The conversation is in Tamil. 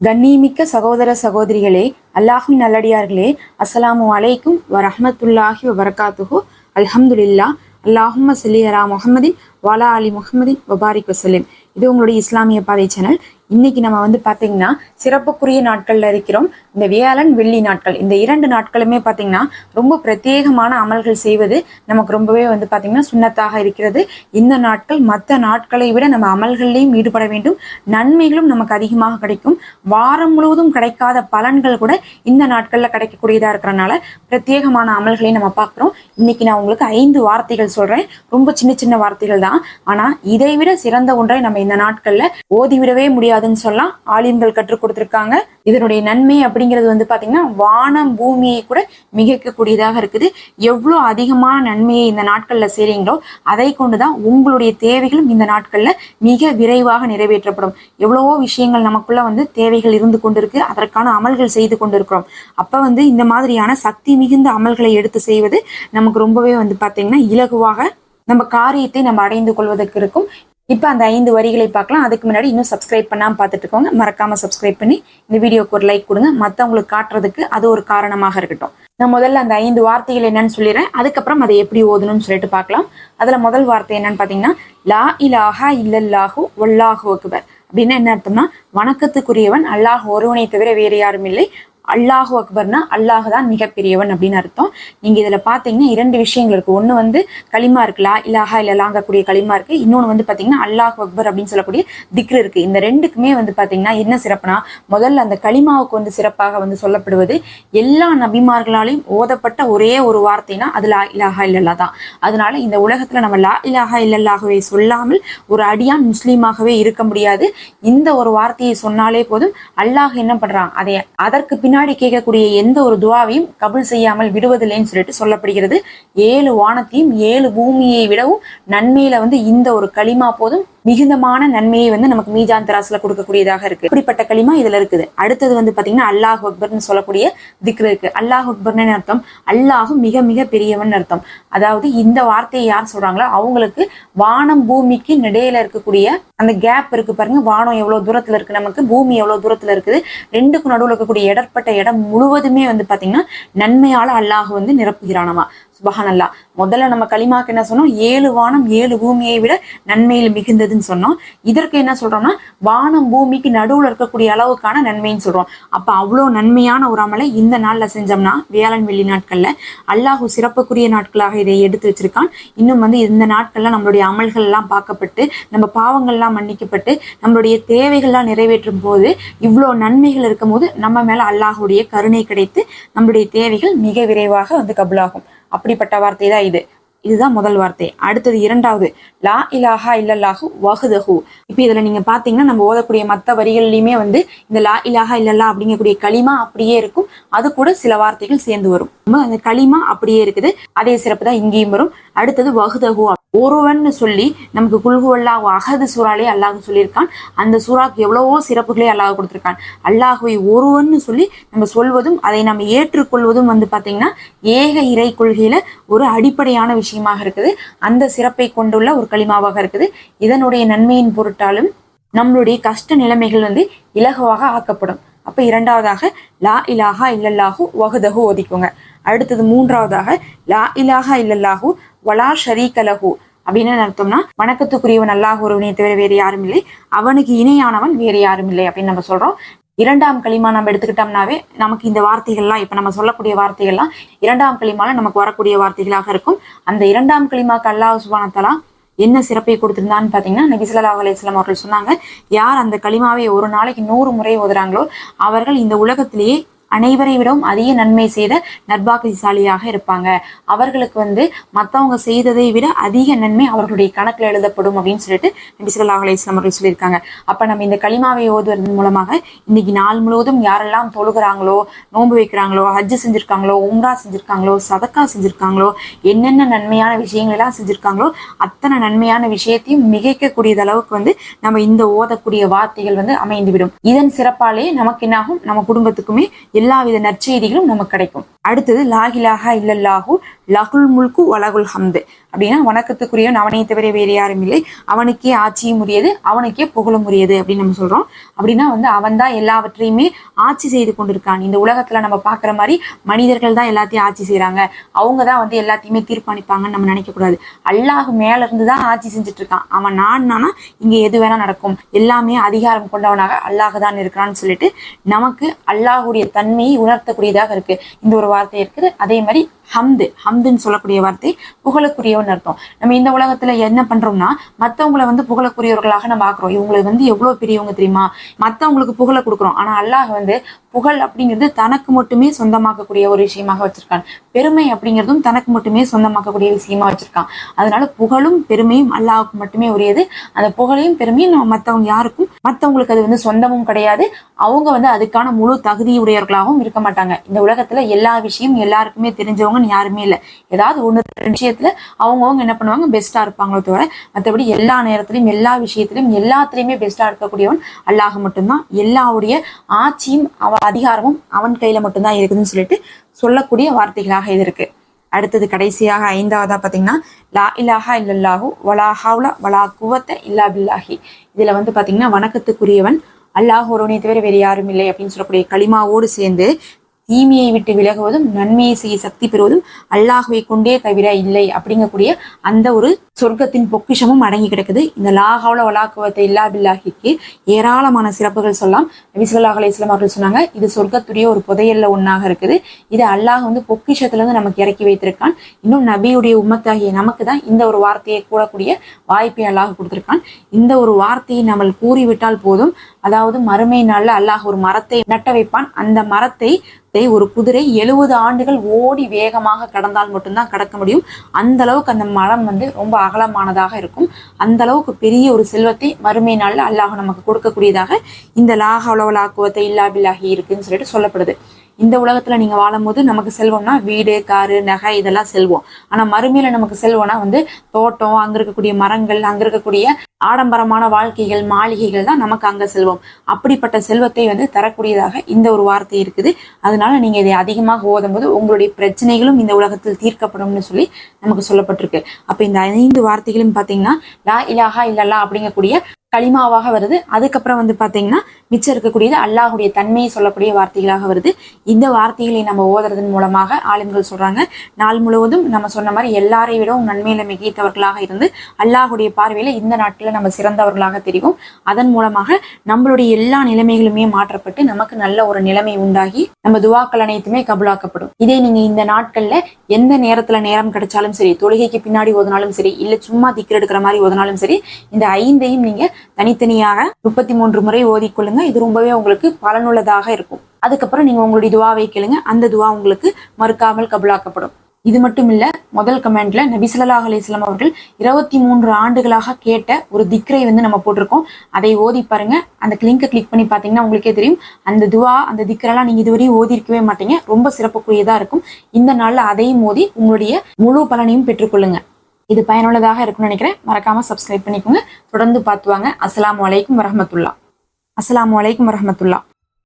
கண்ணியமிக்க சகோதர சகோதரிகளே அல்லாஹின் நல்லடியார்களே அஸ்ஸலாமு அலைக்கும் வரஹ்மத்துல்லாஹி வபரகாத்துஹு. அல்ஹம்துலில்லா அல்லாஹும்ம சல்லி அலா முகமதின் வாலா அலி முகமதின் வபாரிக் வசலிம் இது உங்களுடைய இஸ்லாமிய பாதை சேனல் இன்னைக்கு நம்ம வந்து பாத்தீங்கன்னா சிறப்புக்குரிய நாட்கள்ல இருக்கிறோம். இந்த வியாழன் வெள்ளி நாட்கள் இந்த இரண்டு நாட்களுமே பாத்தீங்கன்னா ரொம்ப பிரத்யேகமான அமல்கள் செய்வது நமக்கு ரொம்பவே வந்து பாத்தீங்கன்னா சுண்ணத்தாக இருக்கிறது. இந்த நாட்கள் மற்ற நாட்களை விட நம்ம அமல்கள்லையும் ஈடுபட வேண்டும். நன்மைகளும் நமக்கு அதிகமாக கிடைக்கும். வாரம் முழுவதும் கிடைக்காத பலன்கள் கூட இந்த நாட்கள்ல கிடைக்கக்கூடியதா இருக்கிறனால பிரத்யேகமான அமல்களை நம்ம பார்க்குறோம். இன்னைக்கு நான் உங்களுக்கு ஐந்து வார்த்தைகள் சொல்றேன். ரொம்ப சின்ன சின்ன வார்த்தைகள் தான். ஆனா இதை விட சிறந்த ஒன்றை நம்ம இந்த நாட்கள்ல ஓதிவிடவே முடியாதுன்னு சொல்லலாம். ஆலிம்கள் கற்றுக் கொடுத்துருக்காங்க. இதனுடைய நன்மை அப்படிங்கிறது வந்து பாத்தீங்கன்னா வானம் பூமியை கூட மிகைக்கக்கூடியதாக இருக்குது. எவ்வளவு அதிகமான நன்மையை இந்த நாட்கள்ல செய்றீங்களோ அதை கொண்டுதான் உங்களுடைய தேவைகளும் இந்த நாட்கள்ல மிக விரைவாக நிறைவேற்றப்படும். எவ்வளவோ விஷயங்கள் நமக்குள்ள வந்து தேவைகள் இருந்து கொண்டிருக்கு அதற்கான அமல்கள் செய்து கொண்டிருக்கிறோம். அப்ப வந்து இந்த மாதிரியான சக்தி மிகுந்த அமல்களை எடுத்து செய்வது நமக்கு ரொம்பவே வந்து பாத்தீங்கன்னா இலகுவாக நம்ம காரியத்தை நம்ம அடைந்து கொள்வதற்கு இருக்கும். இப்போ அந்த ஐந்து வரிகளை பார்க்கலாம். அதுக்கு முன்னாடி இன்னும் சப்ஸ்கிரைப் பண்ணாமல் பார்த்துட்டு இருக்கோங்க மறக்காம சப்ஸ்கிரைப் பண்ணி இந்த வீடியோக்கு ஒரு லைக் கொடுங்க. மற்றவங்களுக்கு காட்டுறதுக்கு அது ஒரு காரணமாக இருக்கட்டும். நான் முதல்ல அந்த ஐந்து வார்த்தைகள் என்னன்னு சொல்லிடுறேன். அதுக்கப்புறம் அதை எப்படி ஓதணும்னு சொல்லிட்டு பார்க்கலாம். அதுல முதல் வார்த்தை என்னன்னு பார்த்தீங்கன்னா லா இலாஹா இல்லல்லாஹு ஒல்லாஹு அக்பர். அப்படின்னா என்ன அர்த்தம்னா வணக்கத்துக்குரியவன் அல்லாஹ் ஒருவனை தவிர வேறு யாரும் இல்லை. அல்லாஹு அக்பர்னா அல்லாஹ் தான் மிகப்பெரியவன் அப்படின்னு அர்த்தம். நீங்க இதுல பாத்தீங்கன்னா இரண்டு விஷயங்கள் இருக்கு. ஒண்ணு வந்து களிமா இருக்குலா இலாஹா இல்லலாங்கக்கூடிய களிமா இருக்கு. இன்னொன்னு வந்து பாத்தீங்கன்னா அல்லாஹ் அக்பர் அப்படின்னு சொல்லக்கூடிய திக்ரு இருக்கு. இந்த ரெண்டுக்குமே வந்து பாத்தீங்கன்னா என்ன சிறப்புனா முதல்ல அந்த களிமாவுக்கு வந்து சிறப்பாக வந்து சொல்லப்படுவது எல்லா நபிமார்களாலையும் ஓதப்பட்ட ஒரே ஒரு வார்த்தைனா அது லா இலாஹா இல்லல்லா தான். அதனால இந்த உலகத்துல நம்ம லா இலாஹா இல்லல்லாகவே சொல்லாமல் ஒரு அடியான் முஸ்லீமாகவே இருக்க முடியாது. இந்த ஒரு வார்த்தையை சொன்னாலே போதும் அல்லாஹ் என்ன பண்றான்? அதை அதற்கு பின்னாடி கேட்கக்கூடிய எந்த ஒரு துவாவையும் கபுல் செய்யாமல் விடுவதில்லைன்னு சொல்லிட்டு சொல்லப்படுகிறது. ஏழு வானத்தையும் ஏழு பூமியை விடவும் நன்மையில வந்து இந்த ஒரு களிமா போதும். மிகுந்தமான நன்மையை வந்து நமக்கு மீஜான் தராசுல கொடுக்கக்கூடியதாக இருக்கு. இப்படிப்பட்ட களிமா இதுல இருக்குது. அடுத்தது வந்து பாத்தீங்கன்னா அல்லாஹ் அக்பர்னு சொல்லக்கூடிய திக்ரு இருக்கு. அல்லாஹ் அக்பர்னு அர்த்தம்? அல்லாஹும் மிக மிக பெரியவன் அர்த்தம். அதாவது இந்த வார்த்தையை யார் சொல்றாங்களோ அவங்களுக்கு வானம் பூமிக்கு இடையில இருக்கக்கூடிய அந்த கேப் இருக்கு பாருங்க. வானம் எவ்வளவு தூரத்துல இருக்கு நமக்கு? பூமி எவ்வளவு தூரத்துல இருக்குது? ரெண்டுக்கும் நடுவில் இருக்கக்கூடிய இடர்பட்ட இடம் முழுவதுமே வந்து பாத்தீங்கன்னா நன்மையால அல்லாஹ் வந்து நிரப்புகிறானமா. சுபஹான் முதல்ல நம்ம களிமாக்கு என்ன சொன்னோம்? ஏழு வானம் ஏழு பூமியை விட நன்மையில் மிகுந்ததுன்னு சொன்னோம். இதற்கு என்ன சொல்றோம்னா வானம் பூமிக்கு நடுவில் இருக்கக்கூடிய அளவுக்கான நன்மைன்னு சொல்றோம். அப்ப அவ்வளோ நன்மையான ஒரு அமலை இந்த நாள்ல செஞ்சோம்னா வியாழன் வெள்ளி நாட்கள்ல. அல்லாஹு சிறப்புக்குரிய நாட்களாக இதை எடுத்து வச்சிருக்கான். இன்னும் வந்து இந்த நாட்கள்ல நம்மளுடைய அமல்கள் எல்லாம் பார்க்கப்பட்டு நம்ம பாவங்கள்லாம் மன்னிக்கப்பட்டு நம்மளுடைய தேவைகள்லாம் நிறைவேற்றும் போது இவ்வளோ நன்மைகள் இருக்கும் போது நம்ம மேல அல்லாஹுடைய கருணை கிடைத்து நம்மளுடைய தேவைகள் மிக விரைவாக வந்து கபுலாகும். அப்படிப்பட்ட வார்த்தை தான் இது. இதுதான் முதல் வார்த்தை. அடுத்தது இரண்டாவது. லா இலாஹா இல்லல்லாஹு வஹுதஹு. இப்போ இதுல நீங்க பார்த்தீங்கன்னா நம்ம ஓதக்கூடிய மற்ற வரிகள்லையுமே வந்து இந்த லா இலாஹா இல்லல்லா அப்படிங்கக்கூடிய களிமா அப்படியே இருக்கும். அது கூட சில வார்த்தைகள் சேர்ந்து வரும். அந்த களிமா அப்படியே இருக்குது. அதே சிறப்பு தான் இங்கேயும் வரும். அடுத்தது வஹுதஹு ஒருவன் சொல்லி நமக்கு குல்குவல்லா அகது சூறாலே அல்லாஹ் சொல்லியிருக்கான். அந்த சூறாக்கு எவ்வளவோ சிறப்புகளே அல்லாஹ் கொடுத்திருக்கான். அல்லாஹுவை ஒருவன் சொல்லி நம்ம சொல்வதும் அதை நம்ம ஏற்றுக்கொள்வதும் வந்து பாத்தீங்கன்னா ஏக இறை கொள்கையில ஒரு அடிப்படையான விஷயமாக இருக்குது. அந்த சிறப்பை கொண்டுள்ள ஒரு களிமாவாக இருக்குது. இதனுடைய நன்மையின் பொருட்டாலும் நம்மளுடைய கஷ்ட நிலைமைகள் வந்து இலகுவாக ஆக்கப்படும். அப்ப இரண்டாவதாக லா இலாஹா இல்லல்லாஹு வகுதகு ஒதிக்குங்க அடுத்தது மூன்றாவதாக லா இலாஹா இல்லல்லாஹு வலா ஷரீகலஹு அப்படின்னு அர்த்தம்னா வணக்கத்துக்குரியவன் அல்லாஹ் ஒருவனை தவிர வேறு யாரும் இல்லை. அவனுக்கு இணையானவன் வேறு யாரும் இல்லை அப்படின்னு நம்ம சொல்றோம். இரண்டாம் களிமா நம்ம எடுத்துக்கிட்டோம்னாவே நமக்கு இந்த வார்த்தைகள்லாம் இப்ப நம்ம சொல்லக்கூடிய வார்த்தைகள்லாம் இரண்டாம் களிமால நமக்கு வரக்கூடிய வார்த்தைகளாக இருக்கும். அந்த இரண்டாம் களிமாக்கு அல்லாஹ் சுபானத்தலா என்ன சிறப்பை கொடுத்திருந்தான்னு பார்த்தீங்கன்னா நபி ஸல்லல்லாஹு அவர்கள் சொன்னாங்க யார் அந்த களிமாவை ஒரு நாளைக்கு நூறு முறை ஓதுறாங்களோ அவர்கள் இந்த உலகத்திலேயே அனைவரை விடவும் அதிக நன்மை செய்த நர்பாகிசாலியாக இருப்பாங்க. அவர்களுக்கு வந்து மற்றவங்க செய்ததை விட அதிக நன்மை அவர்களுடைய கணக்கில் எழுதப்படும் அப்படின்னு சொல்லிட்டு நபி ஸல்லல்லாஹு அலிஸ்லாம் அவர்கள் சொல்லியிருக்காங்க. அப்ப நம்ம இந்த களிமாவை ஓதுவதன் மூலமாக இன்னைக்கு நாள் முழுவதும் யாரெல்லாம் தொழுகிறாங்களோ நோன்பு வைக்கிறாங்களோ ஹஜ்ஜு செஞ்சிருக்காங்களோ உம்ரா செஞ்சிருக்காங்களோ சதக்கா செஞ்சிருக்காங்களோ என்னென்ன நன்மையான விஷயங்கள் எல்லாம் செஞ்சிருக்காங்களோ அத்தனை நன்மையான விஷயத்தையும் மிகைக்கக்கூடியது அளவுக்கு வந்து நம்ம இந்த ஓதக்கூடிய வார்த்தைகள் வந்து அமைந்துவிடும். இதன் சிறப்பாலே நமக்கு என்னாகும்? நம்ம குடும்பத்துக்குமே எல்லாவித நற்செய்திகளும் நமக்கு கிடைக்கும். அடுத்தது லாகிலாகா இல்லல்லாஹு லகுல் முல்கு வலகுல் ஹம்து. அப்படின்னா வணக்கத்துக்குரிய அவனை தவிர வேறு யாரும் இல்லை. அவனுக்கே ஆட்சியும் உரியது அவனுக்கே புகழும் உரியது அப்படின்னு நம்ம சொல்றோம். அப்படின்னா வந்து அவன் தான் எல்லாவற்றையுமே ஆட்சி செய்து கொண்டிருக்கான். இந்த உலகத்துல நம்ம பாக்குற மாதிரி மனிதர்கள் தான் எல்லாத்தையும் ஆட்சி செய்யறாங்க அவங்க தான் வந்து எல்லாத்தையுமே தீர்ப்பளிப்பாங்கன்னு நம்ம நினைக்க கூடாது. அல்லாஹ் மேல இருந்து தான் ஆட்சி செஞ்சுட்டு இருக்கான். அவன் நான்னா இங்க எது வேணா நடக்கும். எல்லாமே அதிகாரம் கொண்டவனாக அல்லாஹ் தான் இருக்கிறான்னு சொல்லிட்டு நமக்கு அல்லாஹுடைய தன்மையை உணர்த்தக்கூடியதாக இருக்கு. இந்த ஒரு வார்த்தை இருக்குது. அதே மாதிரி ஹம்து ஹம்துன்னு சொல்லக்கூடிய வார்த்தை புகழக்குரியவன் அர்த்தம். நம்ம இந்த உலகத்துல என்ன பண்றோம்னா மத்தவங்களை வந்து புகழக்குரியவர்களாக நம்ம ஆக்குறோம். இவங்களுக்கு வந்து எவ்வளவு பெரியவங்க தெரியுமா? மத்தவங்களுக்கு புகழை கொடுக்குறோம். ஆனா அல்லாஹ் வந்து புகழ் அப்படிங்கிறது தனக்கு மட்டுமே சொந்தமாக்கக்கூடிய ஒரு விஷயமாக வச்சிருக்கான் பெருமை அப்படிங்கிறதும் தனக்கு மட்டுமே சொந்தமாக்கக்கூடிய விஷயமா வச்சிருக்கான் அதனால புகழும் பெருமையும் அல்லாவுக்கு மட்டுமே உரியது. அந்த புகழையும் பெருமையும் நம்ம மத்தவங்க யாருக்கும் மற்றவங்களுக்கு அது வந்து சொந்தமும் கிடையாது. அவங்க வந்து அதுக்கான முழு தகுதியுடையவர்களாகவும் இருக்க மாட்டாங்க. இந்த உலகத்துல எல்லா விஷயம் எல்லாருக்குமே தெரிஞ்சவங்கன்னு யாருமே இல்லை. ஏதாவது ஒன்று ரெண்டு விஷயத்துல அவங்கவுங்க என்ன பண்ணுவாங்க? பெஸ்டா இருப்பாங்களோ தவிர மற்றபடி எல்லா நேரத்திலையும் எல்லா விஷயத்திலையும் எல்லாத்துலயுமே பெஸ்டா இருக்கக்கூடியவன் அல்லாஹ் மட்டும்தான். எல்லாவுடைய ஆட்சியும் அவ அதிகாரமும் அவன் கையில மட்டும்தான் இருக்குதுன்னு சொல்லிட்டு சொல்லக்கூடிய வார்த்தைகளாக இது இருக்கு. அடுத்தது கடைசியாக ஐந்தாவதா பாத்தீங்கன்னா லா இலாஹா இல்லல்லாஹு வலா ஹவுலா வலா குவத்த இல்லா பில்லாஹி. இதுல வந்து பாத்தீங்கன்னா வணக்கத்துக்குரியவன் அல்லாஹ் ஒருவனை தவிர வேறு யாரும் இல்லை அப்படின்னு சொல்லக்கூடிய களிமாவோடு சேர்ந்து தீமையை விட்டு விலகுவதும் நன்மையை செய்ய சக்தி பெறுவதும் அல்லாஹுவை கொண்டே தவிர இல்லை அப்படிங்கக்கூடிய அந்த ஒரு சொர்க்கத்தின் பொக்கிஷமும் அடங்கி கிடக்குது. இந்த லாஹாவுல வலாக்குவத்தை இல்லா பில்லாஹிக்கு ஏராளமான சிறப்புகள் சொல்லலாம். நபிசுல்லாஹ் ஸல்லல்லாஹு அவர்கள் சொன்னாங்க இது சொர்க்கத்துடைய ஒரு புதையல்ல ஒன்றாக இருக்குது. இது அல்லாஹ் வந்து பொக்கிஷத்துல இருந்து நமக்கு இறக்கி வைத்திருக்கான். இன்னும் நபியுடைய உம்மத்தாகிய நமக்கு தான் இந்த ஒரு வார்த்தையை கூடக்கூடிய வாய்ப்பை அல்லாஹ் கொடுத்திருக்கான். இந்த ஒரு வார்த்தையை நம்ம கூறிவிட்டால் போதும். அதாவது மறுமை நாள்ல அல்லாஹ் ஒரு மரத்தை நட்ட வைப்பான். அந்த மரத்தை தை ஒரு குதிரை எழுபது ஆண்டுகள் ஓடி வேகமாக கடந்தால் மட்டும்தான் கடக்க முடியும். அந்த அளவுக்கு அந்த மரம் வந்து ரொம்ப அகலமானதாக இருக்கும். அந்த அளவுக்கு பெரிய ஒரு செல்வத்தை மறுமை நாளில் அல்லாஹ் நமக்கு கொடுக்கக்கூடியதாக இந்த லாஹலவலாக்குவத்தை இல்லா பில்லாகி இருக்குன்னு சொல்லிட்டு சொல்லப்படுது. இந்த உலகத்துல நீங்க வாழும்போது நமக்கு செல்வம்னா வீடு காரு நகை இதெல்லாம் செல்வம். ஆனா மறுமையில நமக்கு செல்வம்னா வந்து தோட்டம் அங்க இருக்கக்கூடிய மரங்கள் அங்க இருக்கக்கூடிய ஆடம்பரமான வாழ்க்கைகள் மாளிகைகள் தான் நமக்கு அங்க செல்வம். அப்படிப்பட்ட செல்வத்தை வந்து தரக்கூடியதாக இந்த ஒரு வார்த்தை இருக்குது. அதனால நீங்க இதை அதிகமாக ஓதும்போது உங்களுடைய பிரச்சனைகளும் இந்த உலகத்தில் தீர்க்கப்படும்னு சொல்லி நமக்கு சொல்லப்பட்டிருக்கு. அப்ப இந்த ஐந்து வார்த்தைகளும் பாத்தீங்கன்னா லா இலாஹா இல்லல்லா அப்படிங்கக்கூடிய களிமாவாக வருது. அதுக்கப்புறம் வந்து பார்த்தீங்கன்னா மிச்சம் இருக்கக்கூடியது அல்லாஹுடைய தன்மையை சொல்லக்கூடிய வார்த்தைகளாக வருது. இந்த வார்த்தைகளை நம்ம ஓதுறதன் மூலமாக ஆளுங்கள் சொல்றாங்க. நாள் முழுவதும் நம்ம சொன்ன மாதிரி எல்லாரை விடவும் நன்மையில மிகைத்தவர்களாக இருந்து அல்லாஹுடைய பார்வையில இந்த நாட்டில் நம்ம சிறந்தவர்களாக தெரியும் அதன் மூலமாக நம்மளுடைய எல்லா நிலைமைகளுமே மாற்றப்பட்டு நமக்கு நல்ல ஒரு நிலைமை உண்டாகி நம்ம துவாக்கள் அனைத்துமே கபுலாக்கப்படும். இதே நீங்க இந்த நாட்கள்ல எந்த நேரத்துல நேரம் கிடைச்சாலும் சரி தொழுகைக்கு பின்னாடி ஓதினாலும் சரி இல்ல சும்மா திக்கர் எடுக்கிற மாதிரி ஓதினாலும் சரி இந்த ஐந்தையும் நீங்க தனித்தனியாக முப்பத்தி மூன்று முறை ஓதிக்கொள்ளுங்க இது ரொம்பவே உங்களுக்கு பலனுள்ளதாக இருக்கும். அதுக்கப்புறம் நீங்க உங்களுடைய துவாவை கேளுங்க. அந்த துவா உங்களுக்கு மறுக்காமல் கபுலாக்கப்படும். இது மட்டும் இல்ல முதல் கமெண்ட்ல நபி அலிஸ்லாம் அவர்கள் இருபத்தி மூன்று ஆண்டுகளாக கேட்ட ஒரு திக்ரை வந்து நம்ம போட்டிருக்கோம். அதை ஓதி பாருங்க. அந்த லிங்கை கிளிக் பண்ணி பாத்தீங்கன்னா உங்களுக்கே தெரியும். அந்த துவா அந்த திக்ரெல்லாம் நீங்க இதுவரையும் ஓதி இருக்கவே மாட்டீங்க. ரொம்ப சிறப்புக்குரியதா இருக்கும். இந்த நாள்ல அதையும் ஓதி உங்களுடைய முழு பலனையும் பெற்றுக்கொள்ளுங்க. இது பயனுள்ளதாக இருக்கும்னு நினைக்கிறேன். மறக்காம சப்ஸ்கிரைப் பண்ணிக்கோங்க. தொடர்ந்து பார்த்துவாங்க. அஸ்லாம் வலைக்கும் அலைக்கும் அஸ்லாம் வலைக்கும் வரமத்துல்லா